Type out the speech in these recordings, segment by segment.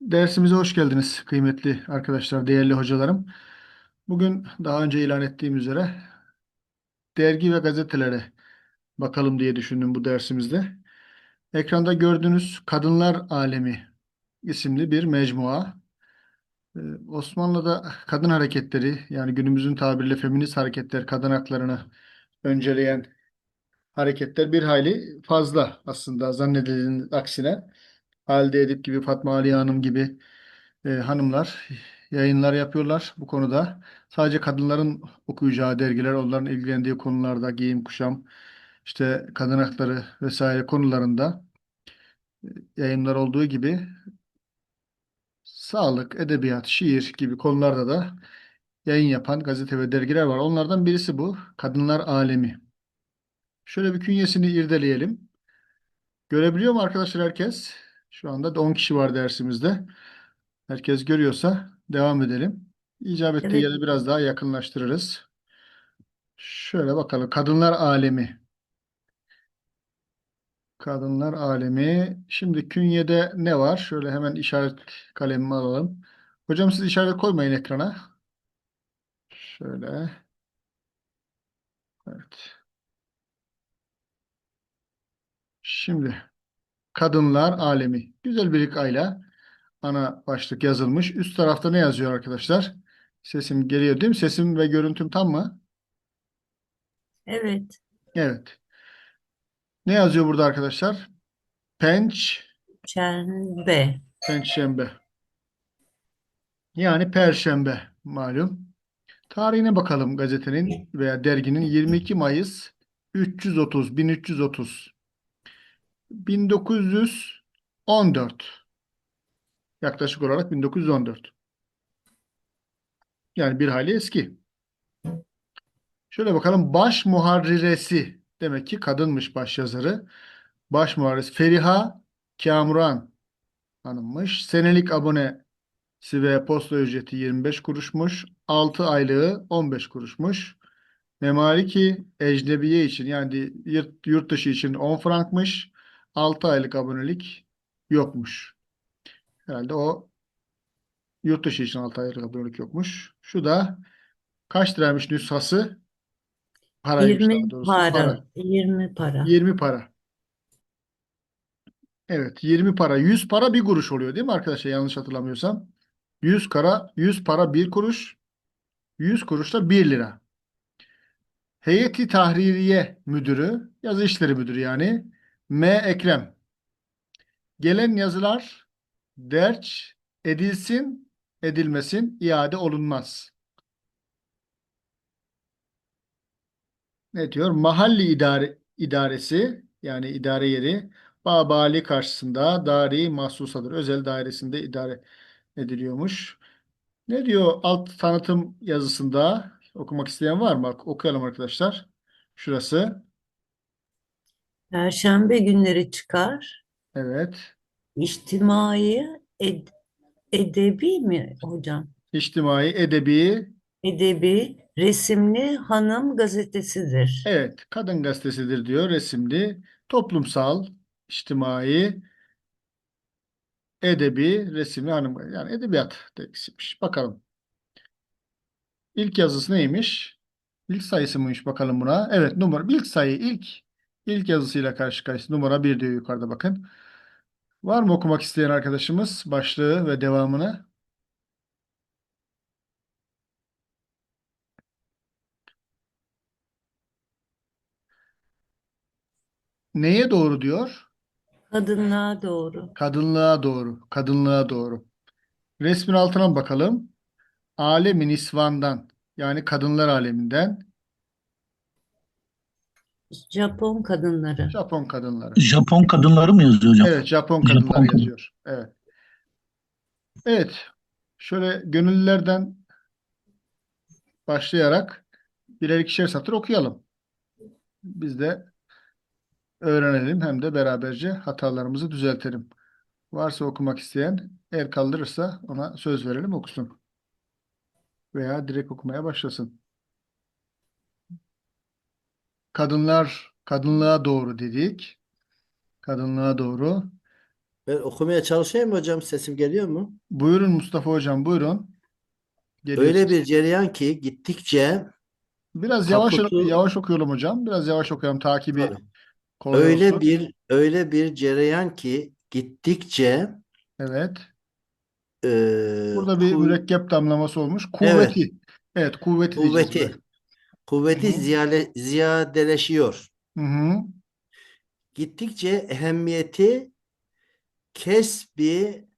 Dersimize hoş geldiniz kıymetli arkadaşlar, değerli hocalarım. Bugün daha önce ilan ettiğim üzere dergi ve gazetelere bakalım diye düşündüm bu dersimizde. Ekranda gördüğünüz Kadınlar Alemi isimli bir mecmua. Ee, Osmanlı'da kadın hareketleri yani günümüzün tabiriyle feminist hareketler, kadın haklarını önceleyen hareketler bir hayli fazla aslında zannedilenin aksine. Halide Edip gibi, Fatma Aliye Hanım gibi e, hanımlar yayınlar yapıyorlar bu konuda. Sadece kadınların okuyacağı dergiler, onların ilgilendiği konularda giyim, kuşam, işte kadın hakları vesaire konularında e, yayınlar olduğu gibi sağlık, edebiyat, şiir gibi konularda da yayın yapan gazete ve dergiler var. Onlardan birisi bu. Kadınlar Alemi. Şöyle bir künyesini irdeleyelim. Görebiliyor mu arkadaşlar herkes? Şu anda 10 kişi var dersimizde. Herkes görüyorsa devam edelim. İcap ettiği Evet, yere biraz daha yakınlaştırırız. Şöyle bakalım. Kadınlar Alemi. Kadınlar Alemi. Şimdi künyede ne var? Şöyle hemen işaret kalemimi alalım. Hocam siz işaret koymayın ekrana. Şöyle. Evet. Şimdi Kadınlar Alemi. Güzel bir ayla ana başlık yazılmış. Üst tarafta ne yazıyor arkadaşlar? Sesim geliyor değil mi? Sesim ve görüntüm tam mı? evet. Evet. Ne yazıyor burada arkadaşlar? Penç, Şembe. Pençşembe. Yani Perşembe malum. Tarihine bakalım gazetenin veya derginin 22 Mayıs 330 1330 1914 yaklaşık olarak 1914. Yani bir hayli eski. Şöyle bakalım baş muharriresi demek ki kadınmış baş yazarı. Baş muharriresi Feriha Kamuran hanımmış. Senelik abonesi ve posta ücreti 25 kuruşmuş. 6 aylığı 15 kuruşmuş. Memaliki ecnebiye için yani yurt dışı için 10 frankmış. 6 aylık abonelik yokmuş. Herhalde o yurt dışı için 6 aylık abonelik yokmuş. Şu da kaç liraymış nüshası? Paraymış 20 daha doğrusu. para. Para. 20 para. 20 para. Evet 20 para. 100 para 1 kuruş oluyor değil mi arkadaşlar? Yanlış hatırlamıyorsam. 100 kara 100 para 1 kuruş. 100 kuruş da 1 lira. Heyeti Tahririye Müdürü, Yazı İşleri Müdürü yani M. Ekrem. Gelen yazılar derç edilsin, edilmesin, iade olunmaz. Ne diyor? Mahalli idare, idaresi yani idare yeri Babali karşısında dari mahsusadır. Özel dairesinde idare ediliyormuş. Ne diyor alt tanıtım yazısında? Okumak isteyen var mı? Okuyalım arkadaşlar. Şurası. Perşembe günleri çıkar. Evet. İçtimai ed- edebi mi hocam? İçtimai, edebi, Edebi resimli hanım gazetesidir. evet, kadın gazetesidir diyor, resimli, toplumsal, içtimai, edebi, resimli hanım, yani edebiyat dergisiymiş. Bakalım. İlk yazısı neymiş? İlk sayısı mıymış bakalım buna. Evet, numara, ilk sayı, ilk, ilk yazısıyla karşı karşıya. Numara bir diyor yukarıda bakın. Var mı okumak isteyen arkadaşımız başlığı ve devamını? Neye doğru diyor? Kadınlığa doğru. Kadınlığa doğru, kadınlığa doğru. Resmin altına bakalım? Alemi Nisvan'dan yani kadınlar aleminden Japon kadınları. Japon kadınları. Japon kadınları mı yazıyor hocam? Evet, Japon Japon kadınları kadın. yazıyor. Evet. Evet. Şöyle gönüllülerden başlayarak birer ikişer satır okuyalım. Biz de öğrenelim hem de beraberce hatalarımızı düzeltelim. Varsa okumak isteyen el kaldırırsa ona söz verelim okusun. Veya direkt okumaya başlasın. Kadınlar, kadınlığa doğru dedik. Kadınlığa doğru. Ben okumaya çalışayım mı hocam? Sesim geliyor mu? Buyurun Mustafa Hocam buyurun. Geliyor Öyle ses. bir cereyan ki gittikçe Biraz yavaş kaputu yavaş okuyalım hocam. Biraz yavaş okuyalım takibi Tabii. kolay öyle olsun. bir öyle bir cereyan ki gittikçe Evet. e, Burada bir ku- mürekkep damlaması olmuş. evet Kuvveti. Evet, kuvveti diyeceğiz kuvveti buraya. Hı kuvveti hı. ziyale, ziyadeleşiyor. Hı hı. Gittikçe ehemmiyeti kesbi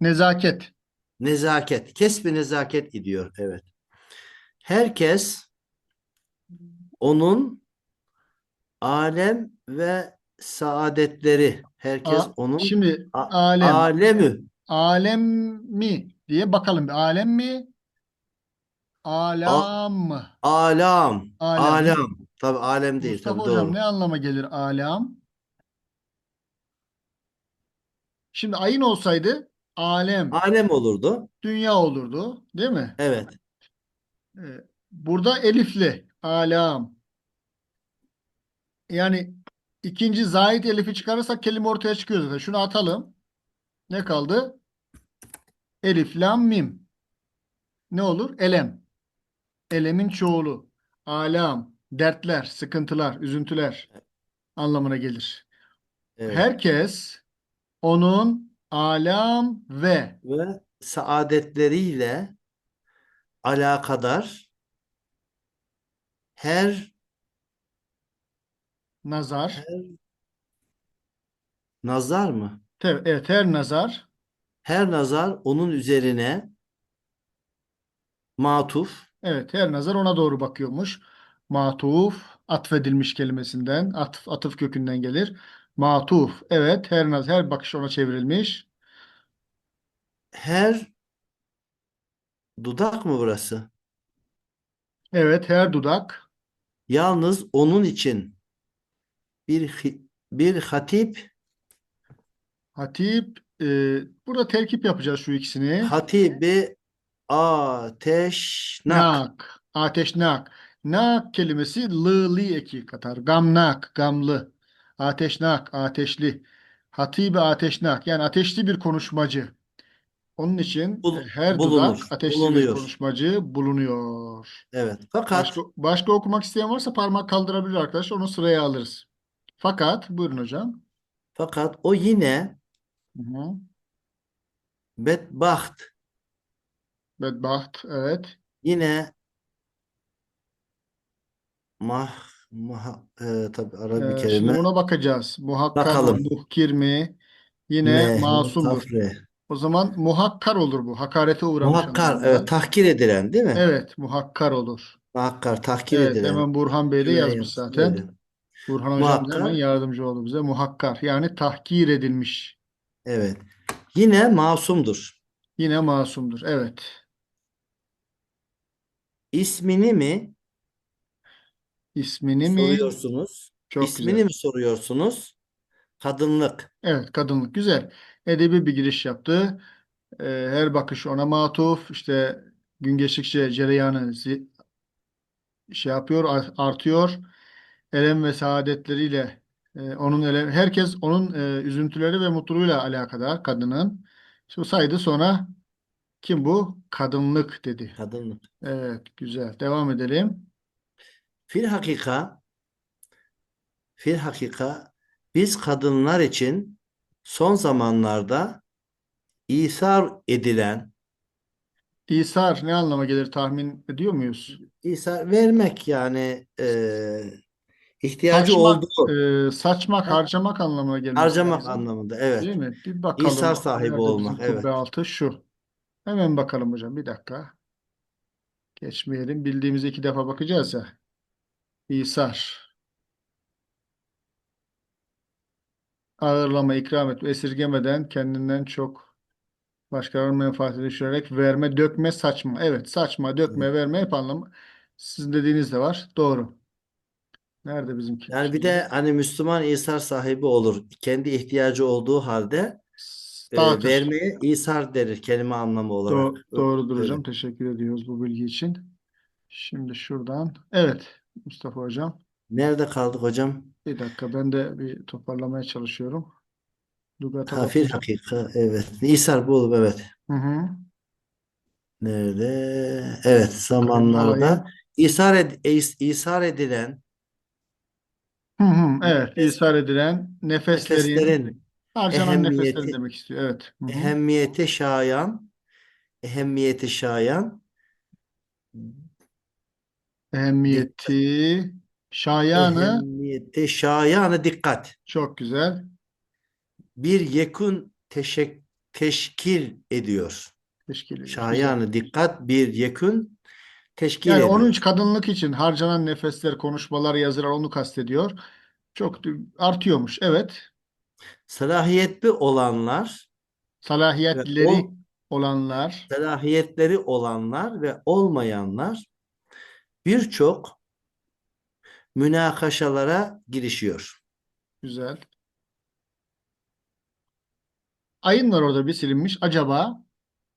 Nezaket. nezaket, kesbi nezaket gidiyor. Evet. Herkes onun alem ve saadetleri. Herkes A, onun şimdi alem. alemü. Alem mi diye bakalım. Alem mi? Alam alam. Alem. Alam. Tabii alem değil. Mustafa Tabii Hocam doğru. ne anlama gelir alam? Şimdi ayın olsaydı alem, Alem olurdu. dünya olurdu, değil mi? Evet. Ee, Burada elifli alam. Yani ikinci zahit elifi çıkarırsak kelime ortaya çıkıyor zaten. Şunu atalım. Ne kaldı? Elif, lam, mim. Ne olur? Elem. Elemin çoğulu. Alam, dertler, sıkıntılar, üzüntüler anlamına gelir. Evet. Herkes onun alam ve Ve saadetleriyle alakadar her nazar, her nazar mı? evet her nazar, Her nazar onun üzerine matuf, evet her nazar ona doğru bakıyormuş. Matuf, atfedilmiş kelimesinden, atıf, atıf kökünden gelir. Matuf, evet her nazar, her bakış ona çevrilmiş. her dudak mı burası? Evet her dudak, Yalnız onun için bir hi- bir hatip hatip, e, burada terkip yapacağız şu ikisini. hatibi ateşnak Nak, ateşnak. Nak kelimesi lı li eki katar. Gamnak, gamlı. Ateşnak, ateşli. Hatibi ateşnak. Yani ateşli bir konuşmacı. Onun için bul- her dudak bulunur, ateşli bir bulunuyor. konuşmacı bulunuyor. Evet. Başka, Fakat başka okumak isteyen varsa parmak kaldırabilir arkadaşlar. Onu sıraya alırız. Fakat, buyurun hocam. fakat o yine Hı hı. bedbaht Bedbaht, evet. yine mah mah e, tabii Arabi Ee, şimdi kelime buna bakacağız. Muhakkar mı, bakalım. muhkir mi? Yine Meh, masumdur. kafre. O zaman muhakkar olur bu. Hakarete uğramış Muhakkar, anlamında. evet, tahkir edilen değil mi? Evet, muhakkar olur. Muhakkar, tahkir Evet, edilen. hemen Burhan Bey de yazmış zaten. öyle. Burhan hocam da hemen Muhakkar, yardımcı oldu bize. Muhakkar yani tahkir edilmiş. evet. Yine masumdur. Yine masumdur. Evet. İsmini mi İsmini mi? soruyorsunuz? Çok İsmini güzel. mi soruyorsunuz? Kadınlık. Evet, kadınlık. Güzel. Edebi bir giriş yaptı. Ee, her bakış ona matuf. İşte gün geçtikçe cereyanı zi- şey yapıyor, ar- artıyor. Elem ve saadetleriyle e, onun elem, herkes onun e, üzüntüleri ve mutluluğuyla alakadar kadının. Şu saydı sonra kim bu? Kadınlık dedi. Kadınlık. Evet, güzel. Devam edelim. Fil hakika, fil hakika biz kadınlar için son zamanlarda İsar edilen, İsar ne anlama gelir tahmin ediyor muyuz? İsar vermek yani e, ihtiyacı Saçmak, olduğu e, saçmak, Ha, harcamak anlamına gelmesi harcamak lazım. anlamında. Değil Evet. mi? Bir bakalım. İsar sahibi Nerede olmak. bizim Evet. kubbe altı? Şu. Hemen bakalım hocam. Bir dakika. Geçmeyelim. Bildiğimiz iki defa bakacağız ya. İsar. Ağırlama, ikram et, esirgemeden kendinden çok başkalarının menfaatini düşürerek verme, dökme, saçma. Evet, saçma, dökme, verme hep anlamı. Sizin dediğiniz de var. Doğru. Nerede bizimki? Yani bir de hani Müslüman İsar sahibi olur. Kendi ihtiyacı olduğu halde dağıtır. vermeye İsar denir kelime anlamı olarak. doğrudur Öyle. hocam. Teşekkür ediyoruz bu bilgi için. Şimdi şuradan. Evet, Mustafa hocam. Nerede kaldık hocam? Bir dakika ben de bir toparlamaya çalışıyorum. Lügata Ha, fil bakacağım. hakika evet. İsar bu oğlum evet. Hı hı. Nerede? Evet zamanlarda. İsar, ed is- İsar edilen Hı hı. Evet, ishar edilen nefeslerin, nefeslerin harcanan nefeslerin ehemmiyeti demek istiyor. Evet. Hı hı. ehemmiyete şayan ehemmiyete şayan Ehemmiyeti, şayanı ehemmiyete şayanı dikkat çok güzel. bir yekun teşek, teşkil ediyor. Teşkil ediyor. Şayanı dikkat bir yekun teşkil Yani ediyor. 13 kadınlık için harcanan nefesler, konuşmalar, yazılar onu kastediyor. Çok artıyormuş. Evet. Salahiyetli olanlar ve Salahiyetleri ol, olanlar. salahiyetleri olanlar ve olmayanlar birçok münakaşalara girişiyor. Güzel. Ayın var orada bir silinmiş. Acaba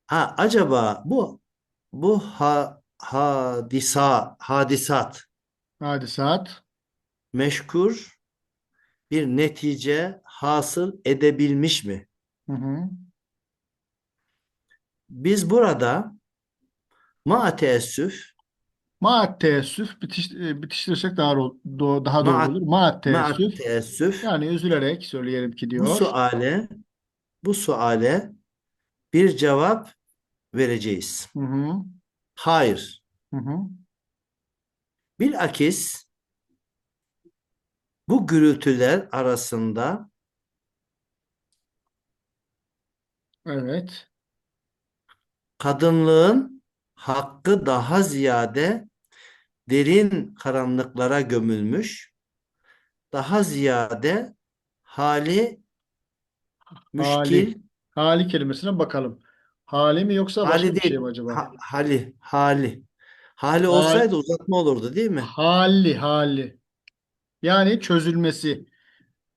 Ha acaba bu bu ha, hadisa hadisat hadisat meşkur bir netice hasıl edebilmiş mi? hı hı. Biz burada ma teessüf Maat teessüf bitiş, e, bitiştirirsek daha, do- daha doğru olur. Maat ma teessüf teessüf yani üzülerek söyleyelim ki bu diyor. suale bu suale bir cevap vereceğiz. Hı hı. Hayır. Hı hı. Bilakis bu gürültüler arasında Evet. kadınlığın hakkı daha ziyade derin karanlıklara gömülmüş, daha ziyade hali Hali. müşkil, Hali kelimesine bakalım. Hali mi yoksa başka hali bir şey değil, mi acaba? ha- hali, hali. Hali Hal, olsaydı uzatma olurdu değil mi? hali, hali. Yani çözülmesi.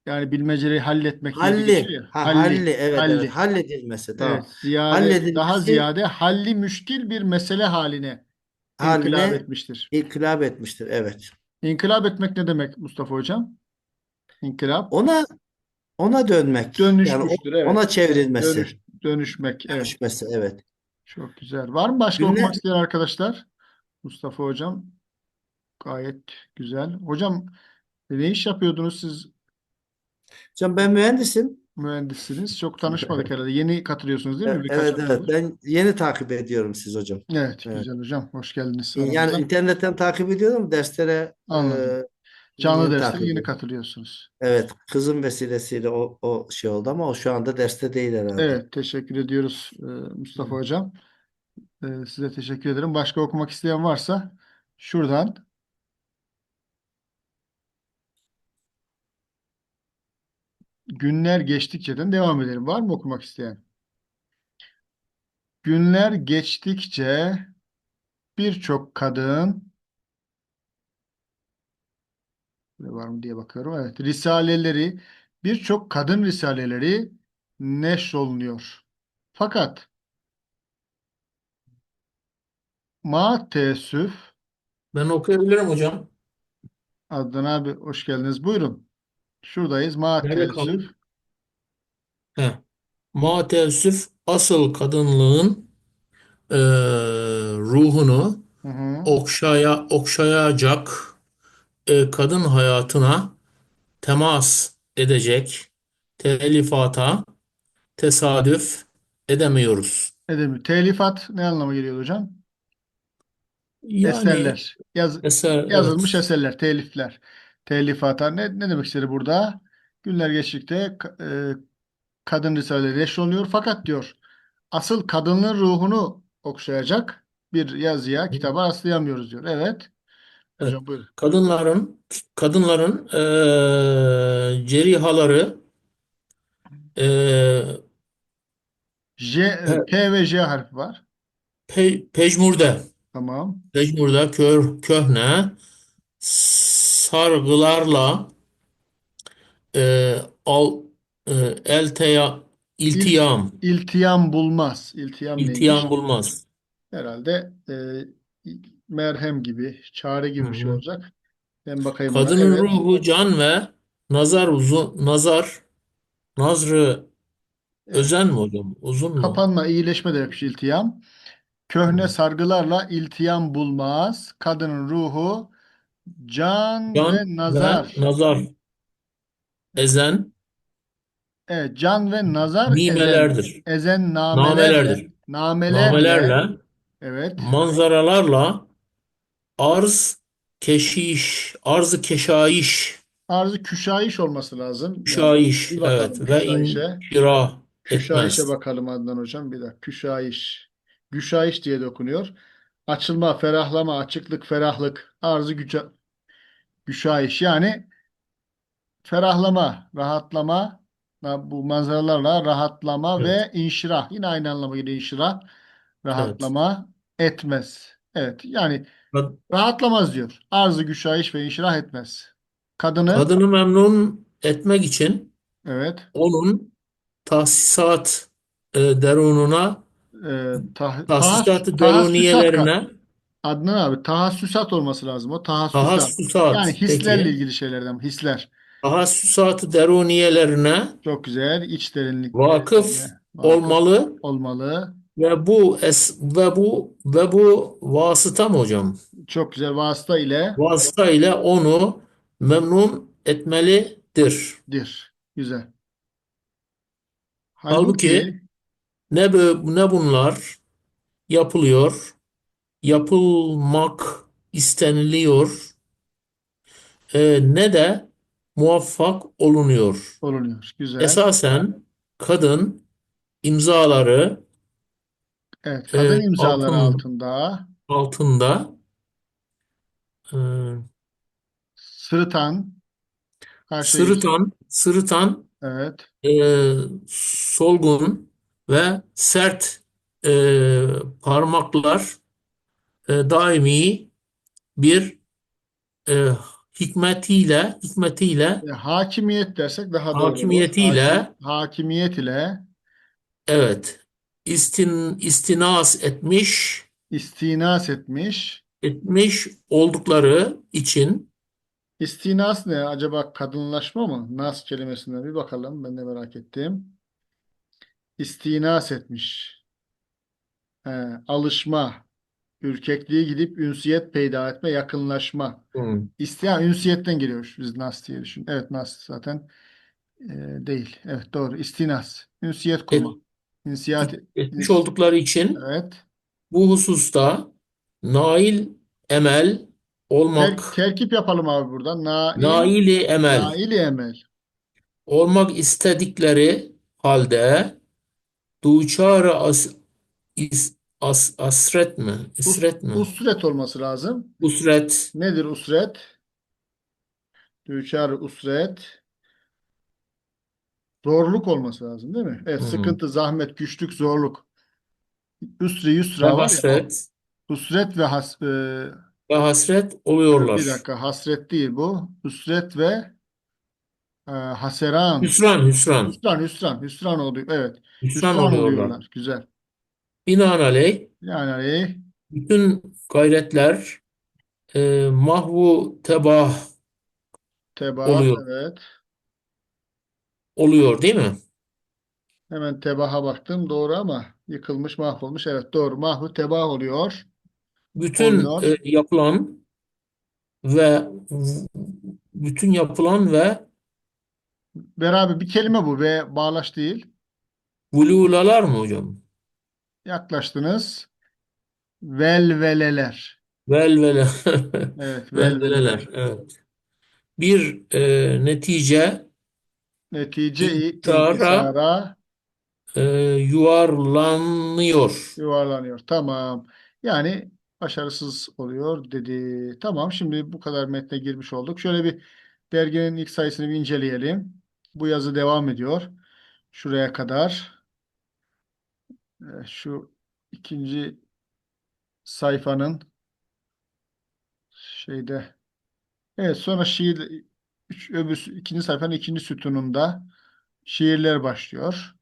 Yani bilmeceleri halletmek diye de geçiyor Halli, ya. ha Halli, halli, evet evet, halli. halledilmesi, Evet, tamam. ziyade, daha Halledilmesi ziyade halli müşkil bir mesele haline inkılap haline etmiştir. inkılap etmiştir, evet. İnkılap etmek ne demek Mustafa Hocam? İnkılap Ona ona dönmek, yani o- dönüşmüştür. Evet. ona çevrilmesi, Dönüş, dönüşmek. Evet. dönüşmesi, evet. Çok güzel. Var mı başka Günler, okumak isteyen arkadaşlar? Mustafa Hocam gayet güzel. Hocam ne iş yapıyordunuz siz? Hocam ben mühendisim. Mühendissiniz. Çok tanışmadık herhalde. Yeni katılıyorsunuz değil mi? E- Birkaç Evet evet haftadır. ben yeni takip ediyorum siz hocam. Evet, Evet. güzel hocam. Hoş geldiniz Yani aramıza. internetten takip ediyorum derslere Anladım. e, Canlı yeni derslere takip yeni ediyorum. katılıyorsunuz. Evet kızım vesilesiyle o, o şey oldu ama o şu anda derste değil herhalde. Evet, teşekkür ediyoruz e, Mustafa Hocam. E, size teşekkür ederim. Başka okumak isteyen varsa şuradan günler geçtikçe'den devam edelim. Var mı okumak isteyen? Günler geçtikçe birçok kadın var mı diye bakıyorum. Evet, risaleleri birçok kadın risaleleri neşrolunuyor. Fakat ma teessüf Ben okuyabilirim hocam. Adnan abi hoş geldiniz. Buyurun. Şuradayız. Ma Nerede teessüf. kaldık? He. Ma teessüf asıl kadınlığın eee, ruhunu Hı hı. okşaya okşayacak e, kadın hayatına temas edecek telifata tesadüf edemiyoruz. Edebiyat. Telifat ne anlama geliyor hocam? Yani Eserler. Yaz, eser yazılmış evet. eserler, telifler. Telifata ne, ne demek istedi burada? Günler geçtikçe e, kadın risaleleri neşroluyor. Fakat diyor asıl kadının ruhunu okşayacak bir yazıya, kitaba rastlayamıyoruz diyor. Evet. Evet. Hocam buyurun. Kadınların kadınların eee cerihaları eee J, e, pe, P ve J harfi var. pe, pejmurde Tamam. pejmurde kör, köhne sargılarla eee al eee, elteya İl, iltiyam iltiyam bulmaz. İltiyam neymiş? iltiyam bulmaz. Herhalde e, merhem gibi, çare gibi bir şey hı. olacak. Ben bakayım ona. Kadının Evet. ruhu can ve Nazar uzun, nazar, nazrı Evet. özen mi hocam? Uzun mu? Kapanma, iyileşme demek iltiyam. Köhne sargılarla iltiyam bulmaz. Kadının ruhu can Can ve nazar. ve nazar ezen Evet, can ve nazar ezen. nimelerdir. Ezen namelerle. Namelerdir. Namelerle. Namelerle, Evet. manzaralarla arz keşiş, arzı keşayiş, Arzı küşayiş olması lazım. Yani küşayiş, bir bakalım evet ve küşayişe. inşirah Küşayişe etmez. bakalım Adnan Hocam. Bir dakika. Küşayiş. Güşayiş diye de okunuyor. Açılma, ferahlama, açıklık, ferahlık. Arzı güca, güşayiş. Yani ferahlama, rahatlama, bu manzaralarla rahatlama Evet. ve inşirah. Yine aynı anlama geliyor inşirah. Rahatlama etmez. Evet. Yani Kad- rahatlamaz diyor. Arzı güşayiş ve inşirah etmez. Kadını Kadını memnun etmek için evet onun tahsisat e, derununa, e, tah, tahsisat-ı tahassüsat deruniyelerine Adnan abi tahassüsat olması lazım o tahassüsat. tahassüsat Yani hislerle peki ilgili şeylerden hisler. tahassüsat-ı deruniyelerine Çok güzel iç derinlik vakıf olmalı olmalı. ve bu es ve bu ve bu vasıta mı hocam? Çok güzel vasıta ile Vasıta ile onu memnun etmelidir. dir. Güzel. Halbuki ne bö- ne bunlar yapılıyor, yapılmak isteniliyor, e, ne de muvaffak olunuyor. olunuyor. Güzel. Esasen kadın imzaları Evet, kadın e, imzaları altın- altında altında e, sırıtan her şey sırıtan, sırıtan, evet. e, solgun ve sert e, parmaklar e, daimi bir e, hikmetiyle hikmetiyle E, hakimiyet dersek daha doğru. Hakimiyetiyle- Hakim- hakimiyet ile evet istin istinas etmiş istinas etmiş. etmiş oldukları için İstinas ne? Acaba kadınlaşma mı? Nas kelimesinden bir bakalım. Ben de merak ettim. İstinas etmiş. He, alışma. Ürkekliğe gidip ünsiyet peyda etme, yakınlaşma. Hı, İstiyan ünsiyetten geliyor. Biz nas diye düşün. Evet nas zaten e, değil. Evet doğru. İstinas. Ünsiyet kurma. İnsiyat. etmiş oldukları için Evet. bu hususta nail emel Ter- olmak terkip yapalım abi buradan. Nail, naili emel nail emel. olmak istedikleri halde duçarı as, is, as, asret mi? İsret mi? Usret olması lazım. Usret Nedir usret? Düçar usret. Zorluk olması lazım değil mi? Evet, Hı hı. sıkıntı, zahmet, güçlük, zorluk. Üsri, ve yusra var ya. hasret Usret ve has, e, ve hasret oluyorlar. bir dakika hasret değil bu. Usret ve e, haseran. Hüsran, hüsran. Hüsran, hüsran, hüsran oluyor. Evet, Hüsran hüsran oluyorlar. oluyorlar. Güzel. Binaenaleyh Yani bütün gayretler e, mahvu tebah tebah, Oluyor. evet. oluyor değil mi? Hemen tebaha baktım. Doğru ama yıkılmış, mahvolmuş. Evet, doğru. Mahvu tebah oluyor. Bütün Oluyor. e, yapılan ve bütün yapılan ve Beraber bir kelime bu ve bağlaç değil. vululalar mı hocam? Yaklaştınız. Velveleler. Velvele Evet, velveleler. velveleler. Evet. Bir e, netice Netice İntihara- intisara e, yuvarlanıyor. yuvarlanıyor. Tamam. Yani başarısız oluyor dedi. Tamam, şimdi bu kadar metne girmiş olduk. Şöyle bir derginin ilk sayısını bir inceleyelim. Bu yazı devam ediyor. Şuraya kadar. Ee, Şu ikinci sayfanın şeyde evet sonra şiir üç, öbür, ikinci sayfanın ikinci sütununda şiirler başlıyor.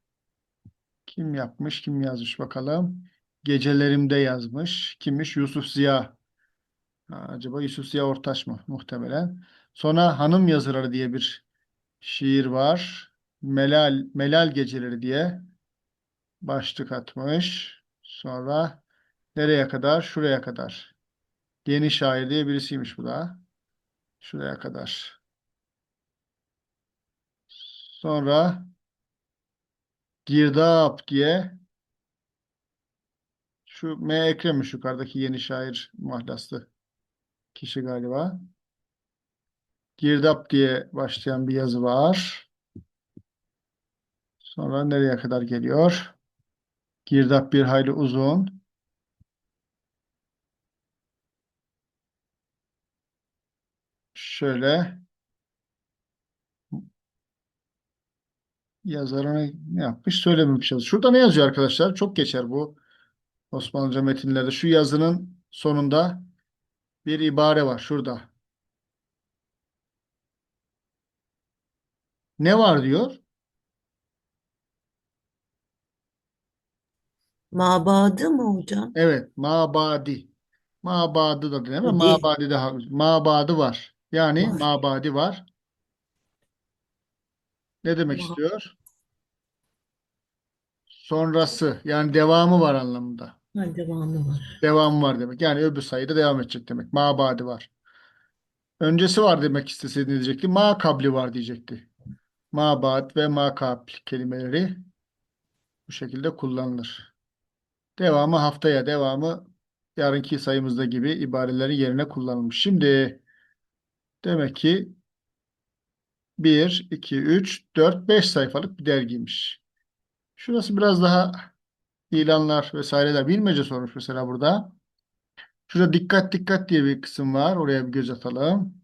Kim yapmış, kim yazmış bakalım. Gecelerimde yazmış. Kimmiş? Yusuf Ziya. Ha, acaba Yusuf Ziya Ortaç mı? Muhtemelen. Sonra Hanım Yazıları diye bir şiir var. Melal, Melal Geceleri diye başlık atmış. Sonra nereye kadar? Şuraya kadar. Yeni şair diye birisiymiş bu da. Şuraya kadar. Sonra Girdap diye şu M. Ekrem'miş yukarıdaki yeni şair mahlaslı kişi galiba. Girdap diye başlayan bir yazı var. Sonra nereye kadar geliyor? Girdap bir hayli uzun. Şöyle yazarını ne yapmış söylememiş. Şurada ne yazıyor arkadaşlar? Çok geçer bu Osmanlıca metinlerde. Şu yazının sonunda bir ibare var şurada. Ne var diyor? Mabadı mı hocam? Evet, mabadi. Mabadı da değil mi? Di. Mabadi daha mabadı var. Yani Var. mabadi var. Ne demek Ma- istiyor? Sonrası yani devamı var anlamında. Ha, devamı var. Devam var demek. Yani öbür sayıda devam edecek demek. Mabadi var. Öncesi var demek isteseydi ne diyecekti? Ma kabli var diyecekti. Mabad ve ma kabl kelimeleri bu şekilde kullanılır. Devamı haftaya, devamı yarınki sayımızda gibi ibarelerin yerine kullanılmış. Şimdi demek ki 1, 2, 3, 4, 5 sayfalık bir dergiymiş. Şurası biraz daha ilanlar vesaireler bilmece sormuş mesela burada. Şurada dikkat dikkat diye bir kısım var. Oraya bir göz atalım.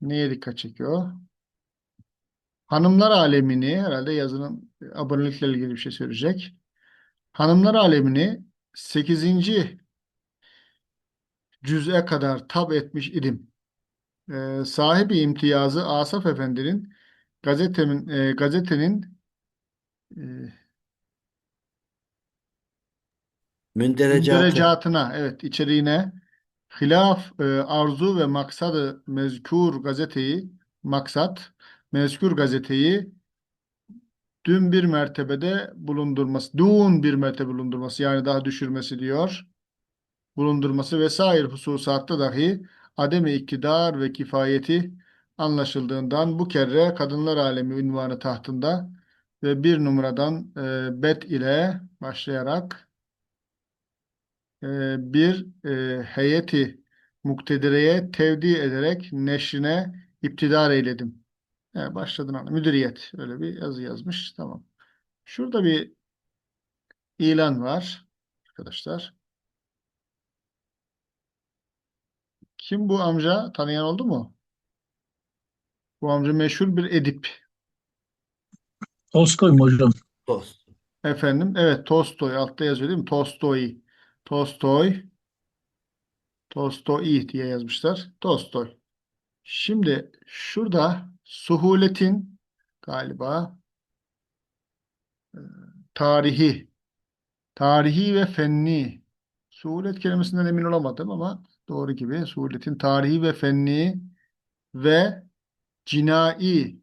Neye dikkat çekiyor? Hanımlar alemini herhalde yazının abonelikle ilgili bir şey söyleyecek. Hanımlar alemini 8. cüz'e kadar tab etmiş idim. Ee, sahibi imtiyazı Asaf Efendi'nin gazetemin, e, gazetenin e, Münderecatı. Müderecatına, evet içeriğine hilaf e, arzu ve maksadı mezkur gazeteyi maksat mezkur gazeteyi dün bir mertebede bulundurması, dun bir mertebe bulundurması yani daha düşürmesi diyor. Bulundurması vesaire hususatta dahi ademi iktidar ve kifayeti anlaşıldığından bu kere kadınlar alemi ünvanı tahtında ve bir numaradan e, bet ile başlayarak e, bir e, heyeti muktedireye tevdi ederek neşrine iptidar eyledim. Yani başladın ana. Müdüriyet. Öyle bir yazı yazmış. Tamam. Şurada bir ilan var arkadaşlar. Kim bu amca? Tanıyan oldu mu? Bu amca meşhur bir edip. Tolstoy mu hocam? Dost. Efendim, evet Tolstoy altta yazıyor değil mi? Tolstoy. Tolstoy. Tolstoy diye yazmışlar. Tolstoy. Şimdi şurada suhuletin galiba e, tarihi, tarihi ve fenni. Suhulet kelimesinden emin olamadım ama doğru gibi. Suhuletin tarihi ve fenni ve cinai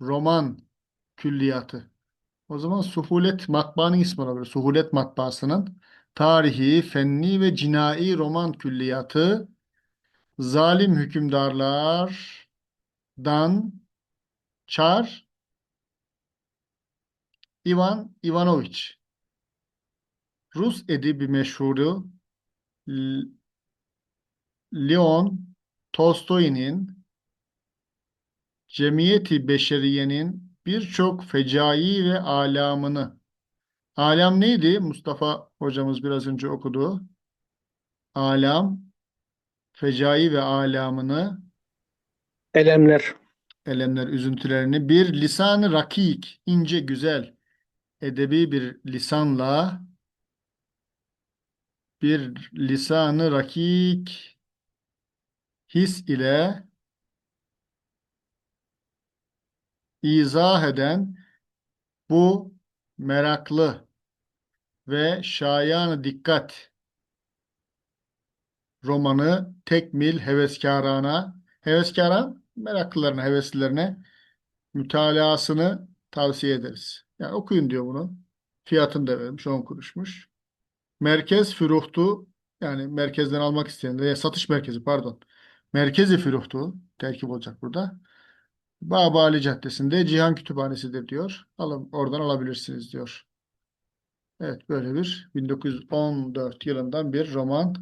roman külliyatı. O zaman Suhulet matbaanın ismi olabilir. Suhulet matbaasının tarihi, fenni ve cinai roman külliyatı zalim hükümdarlardan Çar Ivan Ivanoviç Rus edebi meşhuru Leon Tolstoy'un Cemiyeti Beşeriye'nin birçok fecai ve alamını Alam neydi? Mustafa hocamız biraz önce okudu. Alam, fecai ve alamını Elemler. Elemler, üzüntülerini bir lisan-ı rakik, ince, güzel, edebi bir lisanla bir lisan-ı rakik his ile izah eden bu meraklı ve şayan dikkat romanı tekmil heveskarana heveskara, meraklılarına, heveslilerine mütalaasını tavsiye ederiz. Yani okuyun diyor bunu. Fiyatını da vermiş 10 kuruşmuş. Merkez Füruhtu yani merkezden almak isteyenlere satış merkezi pardon. Merkezi Füruhtu terkip olacak burada. Babali Caddesi'nde Cihan Kütüphanesi'dir diyor. Alın, oradan alabilirsiniz diyor. Evet böyle bir 1914 yılından bir roman.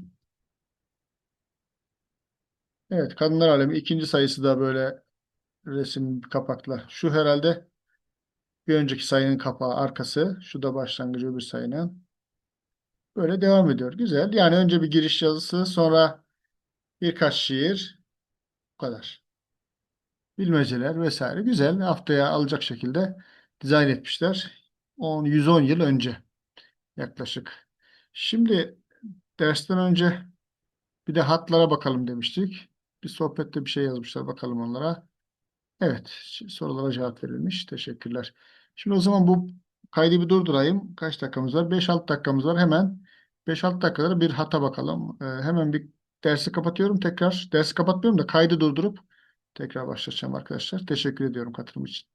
Evet Kadınlar Alemi ikinci sayısı da böyle resim kapakla. Şu herhalde bir önceki sayının kapağı arkası. Şu da başlangıcı bir sayının. Böyle devam ediyor. Güzel. Yani önce bir giriş yazısı sonra birkaç şiir. Bu kadar. Bilmeceler vesaire. Güzel. Haftaya alacak şekilde dizayn etmişler. 10, 110 yıl önce yaklaşık. Şimdi dersten önce bir de hatlara bakalım demiştik. Bir sohbette bir şey yazmışlar. Bakalım onlara. Evet. Sorulara cevap verilmiş. Teşekkürler. Şimdi o zaman bu kaydı bir durdurayım. Kaç dakikamız var? 5-6 dakikamız var. Hemen 5-6 dakikada bir hata bakalım. Ee, hemen bir dersi kapatıyorum. Tekrar dersi kapatmıyorum da kaydı durdurup tekrar başlatacağım arkadaşlar. Teşekkür ediyorum katılım için.